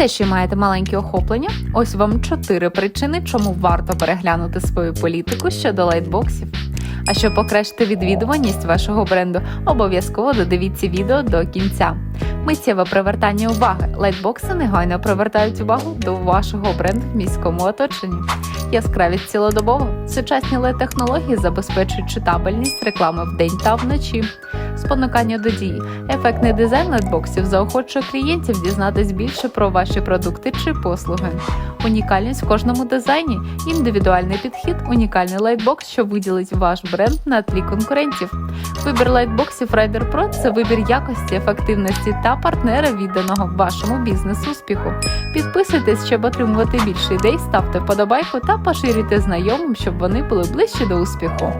Все ще маєте маленькі охоплення. Ось вам чотири причини, чому варто переглянути свою політику щодо лайтбоксів. А щоб покращити відвідуваність вашого бренду, обов'язково додивіться відео до кінця. Миттєве привертання уваги. Лайтбокси негайно привертають увагу до вашого бренду в міському оточенні. Яскравість цілодобово. Сучасні лед-технології забезпечують читабельність реклами вдень та вночі. Спонукання до дії. Ефектний дизайн лайтбоксів заохочує клієнтів дізнатись більше про ваші продукти чи послуги. Унікальність в кожному дизайні, індивідуальний підхід, унікальний лайтбокс, що виділить ваш бренд на тлі конкурентів. Вибір лайтбоксів Rider Pro – це вибір якості, ефективності та партнера відданого вашому бізнес-успіху. Підписуйтесь, щоб отримувати більше ідей, ставте вподобайку та поширюйте знайомим, щоб вони були ближче до успіху.